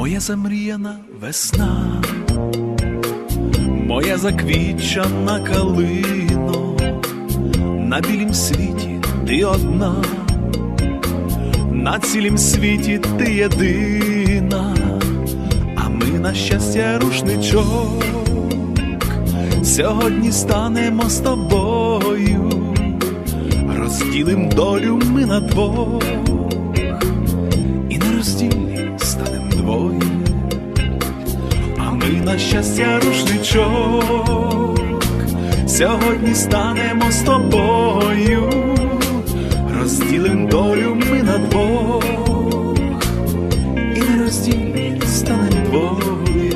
Моя замріяна весна, моя заквічана калино, на білім світі ти одна, на цілім світі ти єдина, а ми на щастя рушничок, сьогодні станемо з тобою, розділим долю ми на двох двоє, а ми на щастя рушничок, сьогодні станемо з тобою, розділим долю ми на двох, і на розділі станем двоє,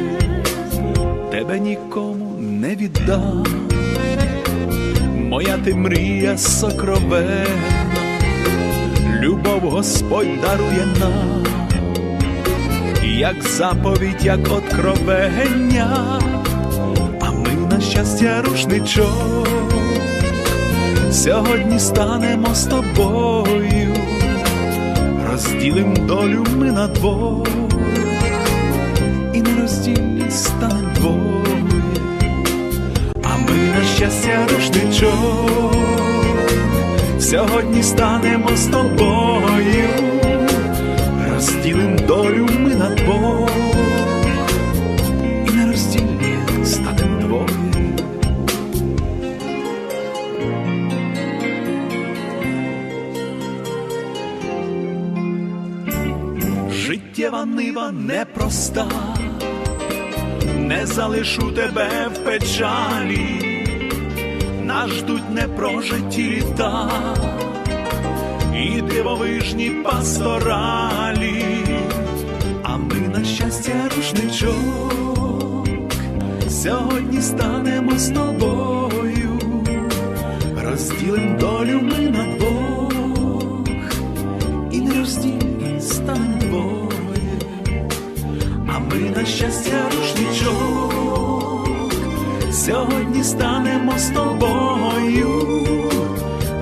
тебе нікому не віддам, моя ти мрія сокровенна. Любов Господь дарує нам, як заповідь, як откровення, а ми на щастя рушничок, сьогодні станемо з тобою, розділим долю ми на двох, і на розділі станем двоє, а ми на щастя рушничок. Сьогодні станемо з тобою, розділим долю ми на Життєва нива непроста, не залишу тебе в печалі. Нас ждуть непрожиті літа і дивовижні пасторалі, а ми на щастя рушничок, сьогодні станемо з тобою, розділим долю ми на двох, і не станем двоє, а ми на щастя рушничок сьогодні станемо з тобою,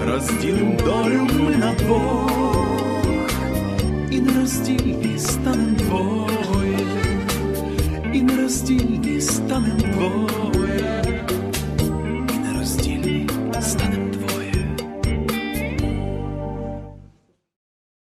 розділим долю ми на двох, і не роздільні станем двоє, і не роздільні станем двоє.